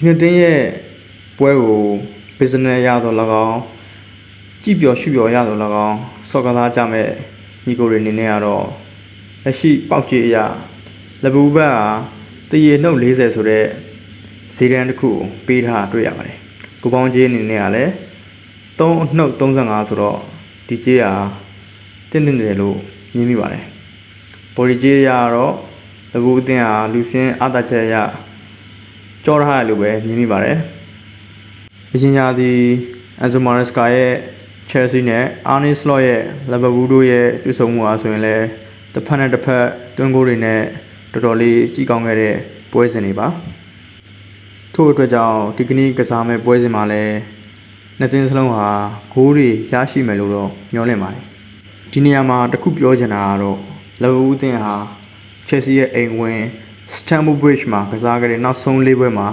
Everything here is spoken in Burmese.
ဒီနှစ်တင်းရဲ့ပွဲကို business ရတော့၎င်းကြည့်ပျော်ရှုပျော်ရတော့၎င်းစော့ကစားကြမဲ့ညီကိုတွေအနေနဲ့ကတော့လက်ရှိပေါက်ကြီးအရာလက်ဘူးဘက်ကတရေနှုတ်40ဆိုတဲ့ဈေးတန်းတစ်ခုကိုပေးထားတာတွေ့ရပါတယ်ကိုပေါင်းကြီးအနေနဲ့ကလည်း3နှုတ်35ဆိုတော့ဒီကြီးဟာတင်းတင်းတယ်လို့မြင်မိပါတယ်ဘော်ဒီကြီးရကတော့လက်ဘူးအတင်းဟာလူစင်းအတာချက်ရ ကြောထားရလို့ပဲမြင်မိပါတယ်အရင်ရာသီအန်ဇိုမာရက်စကာရဲ့ Chelsea နဲ့ Arne Slot ရဲ့ Liverpool တို့ရဲ့တွေ့ဆုံမှုအားဆိုရင်လည်းတစ်ဖက်နဲ့တစ်ဖက်တွန်းဂိုးတွေနဲ့တော်တော်လေးကြီးကောင်းခဲ့တဲ့ပွဲစဉ်တွေပါထို့အတွက်ကြောင့်ဒီကနေ့ကစားမဲ့ပွဲစဉ်မှာလည်းနှစ်သင်းစလုံးဟာဂိုးတွေရရှိမယ်လို့တော့မျှော်လင့်ပါတယ်ဒီနေရာမှာတစ်ခုပြောချင်တာကတော့ Liverpool အသင်းဟာ Chelsea ရဲ့အိမ်ဝင် Stamford Bridge မှာကစားခဲ့တဲ့နောက်ဆုံးလေးပွဲမှာ